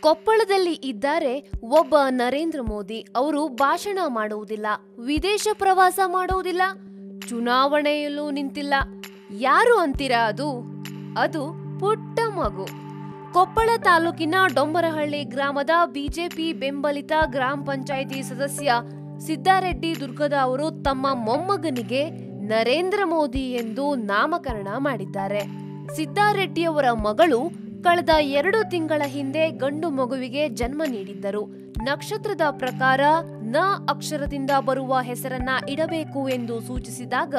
ಕೊಪ್ಪಳದಲ್ಲಿ ಇದ್ದಾರೆ ಒಬ್ಬ ನರೇಂದ್ರ ಮೋದಿ. ಅವರು ಭಾಷಣ ಮಾಡುವುದಿಲ್ಲ, ವಿದೇಶ ಪ್ರವಾಸ ಮಾಡುವುದಿಲ್ಲ, ಚುನಾವಣೆಯಲ್ಲೂ ನಿಂತಿಲ್ಲ. ಯಾರು ಅಂತೀರಾ ಅದು? ಅದು ಪುಟ್ಟ ಮಗು. ಕೊಪ್ಪಳ ತಾಲೂಕಿನ ಡೊಂಬರಹಳ್ಳಿ ಗ್ರಾಮದ ಬಿಜೆಪಿ ಬೆಂಬಲಿತ ಗ್ರಾಮ ಪಂಚಾಯಿತಿ ಸದಸ್ಯ ಸಿದ್ದಾರೆಡ್ಡಿ ದುರ್ಗದ ಅವರು ತಮ್ಮ ಮೊಮ್ಮಗನಿಗೆ ನರೇಂದ್ರ ಮೋದಿ ಎಂದು ನಾಮಕರಣ ಮಾಡಿದ್ದಾರೆ. ಸಿದ್ದಾರೆಡ್ಡಿಯವರ ಮಗಳು ಕಳೆದ ಎರಡು ತಿಂಗಳ ಹಿಂದೆ ಗಂಡು ಮಗುವಿಗೆ ಜನ್ಮ ನೀಡಿದ್ದರು. ನಕ್ಷತ್ರದ ಪ್ರಕಾರ ನ ಅಕ್ಷರದಿಂದ ಬರುವ ಹೆಸರನ್ನ ಇಡಬೇಕು ಎಂದು ಸೂಚಿಸಿದಾಗ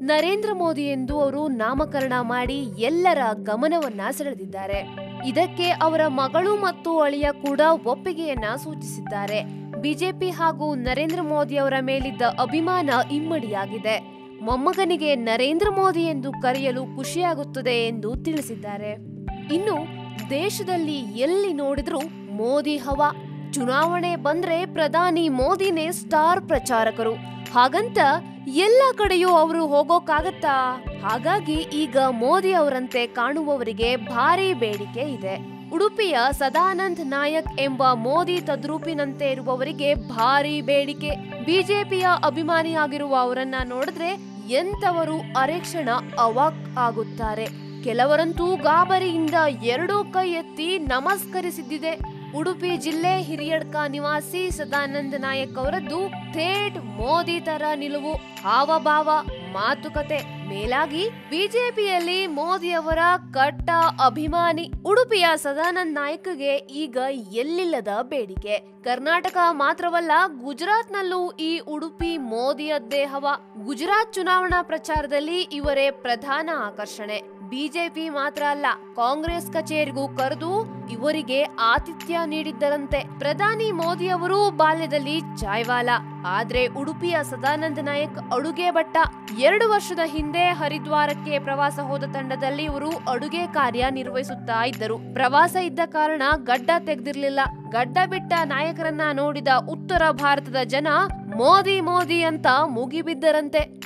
ನರೇಂದ್ರ ಮೋದಿ ಎಂದು ಅವರು ನಾಮಕರಣ ಮಾಡಿ ಎಲ್ಲರ ಗಮನವನ್ನ ಸೆಳೆದಿದ್ದಾರೆ. ಇದಕ್ಕೆ ಅವರ ಮಗಳು ಮತ್ತು ಅಳಿಯ ಕೂಡ ಒಪ್ಪಿಗೆಯನ್ನ ಸೂಚಿಸಿದ್ದಾರೆ. ಬಿಜೆಪಿ ಹಾಗೂ ನರೇಂದ್ರ ಮೋದಿ ಅವರ ಮೇಲಿದ್ದ ಅಭಿಮಾನ ಇಮ್ಮಡಿಯಾಗಿದೆ. ಮೊಮ್ಮಗನಿಗೆ ನರೇಂದ್ರ ಮೋದಿ ಎಂದು ಕರೆಯಲು ಖುಷಿಯಾಗುತ್ತದೆ ಎಂದು ತಿಳಿಸಿದ್ದಾರೆ. ಇನ್ನು ದೇಶದಲ್ಲಿ ಎಲ್ಲಿ ನೋಡಿದ್ರೂ ಮೋದಿ ಹವಾ. ಚುನಾವಣೆ ಬಂದ್ರೆ ಪ್ರಧಾನಿ ಮೋದಿನೇ ಸ್ಟಾರ್ ಪ್ರಚಾರಕರು. ಹಾಗಂತ ಎಲ್ಲ ಕಡೆಯೂ ಅವರು ಹೋಗೋಕ್ಕಾಗತ್ತಾ ಹಾಗಾಗಿ ಈಗ ಮೋದಿ ಅವರಂತೆ ಕಾಣುವವರಿಗೆ ಭಾರಿ ಬೇಡಿಕೆ ಇದೆ. ಉಡುಪಿಯ ಸದಾನಂದ್ ನಾಯಕ್ ಎಂಬ ಮೋದಿ ತದ್ರೂಪಿನಂತೆ ಇರುವವರಿಗೆ ಭಾರಿ ಬೇಡಿಕೆ. ಬಿಜೆಪಿಯ ಅಭಿಮಾನಿಯಾಗಿರುವ ಅವರನ್ನ ನೋಡಿದ್ರೆ ಎಂತವರು ಅರೆಕ್ಷಣ ಅವಾಕ್ ಆಗುತ್ತಾರೆ. ಕೆಲವರಂತೂ ಗಾಬರಿಯಿಂದ ಎರಡೂ ಕೈ ಎತ್ತಿ ನಮಸ್ಕರಿಸಿದ್ದಿದೆ. ಉಡುಪಿ ಜಿಲ್ಲೆ ಹಿರಿಯಡ್ಕ ನಿವಾಸಿ ಸದಾನಂದ ನಾಯಕ್ ಅವರದ್ದು ಥೇಟ್ ಮೋದಿ ತರ ನಿಲುವು, ಹಾವಭಾವ, ಮಾತುಕತೆ. ಮೇಲಾಗಿ ಬಿಜೆಪಿಯಲ್ಲಿ ಮೋದಿ ಅವರ ಕಟ್ಟ ಅಭಿಮಾನಿ ಉಡುಪಿಯ ಸದಾನಂದ್ ನಾಯಕ್ಗೆ ಈಗ ಎಲ್ಲಿಲ್ಲದ ಬೇಡಿಕೆ. ಕರ್ನಾಟಕ ಮಾತ್ರವಲ್ಲ, ಗುಜರಾತ್ನಲ್ಲೂ ಈ ಉಡುಪಿ ಮೋದಿಯದ್ದೇ ಹವ. ಗುಜರಾತ್ ಚುನಾವಣಾ ಪ್ರಚಾರದಲ್ಲಿ ಇವರೇ ಪ್ರಧಾನ ಆಕರ್ಷಣೆ. ಬಿಜೆಪಿ ಮಾತ್ರ ಅಲ್ಲ, ಕಾಂಗ್ರೆಸ್ ಕಚೇರಿಗೂ ಕರೆದು ಇವರಿಗೆ ಆತಿಥ್ಯ ನೀಡಿದ್ದರಂತೆ. ಪ್ರಧಾನಿ ಮೋದಿ ಅವರು ಬಾಲ್ಯದಲ್ಲಿ ಚಾಯ್ವಾಲಾ ಆದ್ರೆ ಉಡುಪಿಯ ಸದಾನಂದ ನಾಯಕ್ ಅಡುಗೆ ಭಟ್ಟ. ಎರಡು ವರ್ಷದ ಹಿಂದೆ ಹರಿದ್ವಾರಕ್ಕೆ ಪ್ರವಾಸ ಹೋದ ತಂಡದಲ್ಲಿ ಇವರು ಅಡುಗೆ ಕಾರ್ಯ ನಿರ್ವಹಿಸುತ್ತಾ ಇದ್ದರು. ಪ್ರವಾಸ ಇದ್ದ ಕಾರಣ ಗಡ್ಡ ತೆಗೆದಿರ್ಲಿಲ್ಲ. ಗಡ್ಡ ಬಿಟ್ಟ ನಾಯಕರನ್ನ ನೋಡಿದ ಉತ್ತರ ಭಾರತದ ಜನ, ಮೋದಿ ಮೋದಿ ಅಂತ ಮುಗಿಬಿದ್ದರಂತೆ.